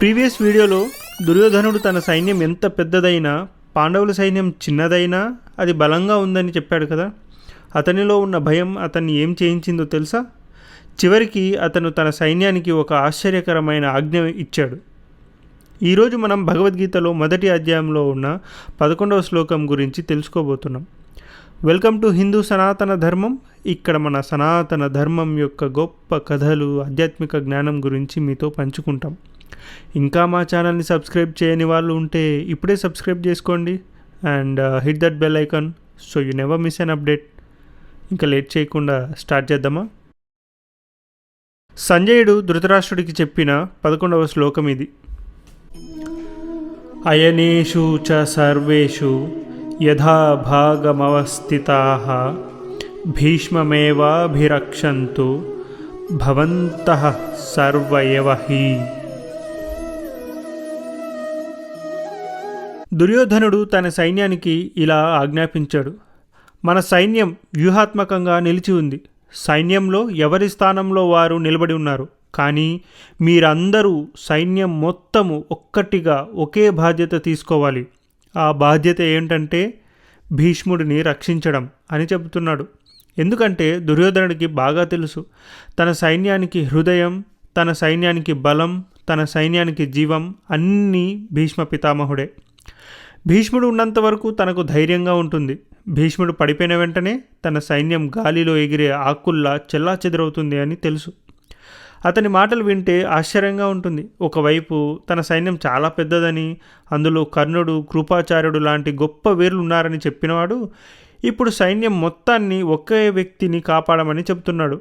Previous వీడియోలో దుర్యోధనుడు తన సైన్యం ఎంత పెద్దదైనా పాండవుల సైన్యం చిన్నదైనా అది బలంగా ఉందని చెప్పాడు కదా. అతనిలో ఉన్న భయం అతన్ని ఏం చేయించిందో తెలుసా? చివరికి అతను తన సైన్యానికి ఒక ఆశ్చర్యకరమైన ఆజ్ఞ ఇచ్చాడు. ఈరోజు మనం భగవద్గీతలో మొదటి అధ్యాయంలో ఉన్న పదకొండవ శ్లోకం గురించి తెలుసుకోబోతున్నాం. వెల్కమ్ టు హిందూ సనాతన ధర్మం. ఇక్కడ మన సనాతన ధర్మం యొక్క గొప్ప కథలు ఆధ్యాత్మిక జ్ఞానం గురించి మీతో పంచుకుంటాం. ఇంకా మా ఛానల్ని సబ్స్క్రైబ్ చేయని వాళ్ళు ఉంటే ఇప్పుడే సబ్స్క్రైబ్ చేసుకోండి and hit that bell icon so you never miss an update ఇంకా లేట్ చేయకుండా స్టార్ట్ చేద్దామా? సంజయుడు ధృతరాష్ట్రుడికి చెప్పిన పదకొండవ శ్లోకం ఇది. అయనేషు చ సర్వేషు యథా భాగమవస్థితా భీష్మమేవాభిరక్షంతు భవంత సర్వయవహీ దుర్యోధనుడు తన సైన్యానికి ఇలా ఆజ్ఞాపించాడు. మన సైన్యం వ్యూహాత్మకంగా నిలిచి ఉంది. సైన్యంలో ఎవరి స్థానంలో వారు నిలబడి ఉన్నారు? కానీ మీరందరూ సైన్యం మొత్తము ఒక్కటిగా ఒకే బాధ్యత తీసుకోవాలి. ఆ బాధ్యత ఏంటంటే భీష్ముడిని రక్షించడం అని చెబుతున్నాడు. ఎందుకంటే దుర్యోధనుడికి బాగా తెలుసు. తన సైన్యానికి హృదయం తన సైన్యానికి బలం తన సైన్యానికి జీవం అన్నీ భీష్మ పితామహుడే. భీష్ముడు ఉన్నంత వరకు తనకు ధైర్యంగా ఉంటుంది. భీష్ముడు పడిపోయిన వెంటనే తన సైన్యం గాలిలో ఎగిరే ఆకుల్లా చెల్లా చెదరవుతుంది అని తెలుసు. అతని మాటలు వింటే ఆశ్చర్యంగా ఉంటుంది. ఒకవైపు తన సైన్యం చాలా పెద్దదని అందులో కర్ణుడు కృపాచార్యుడు లాంటి గొప్ప వీరులు ఉన్నారని చెప్పినవాడు ఇప్పుడు సైన్యం మొత్తాన్ని ఒకే వ్యక్తిని కాపాడమని చెబుతున్నాడు.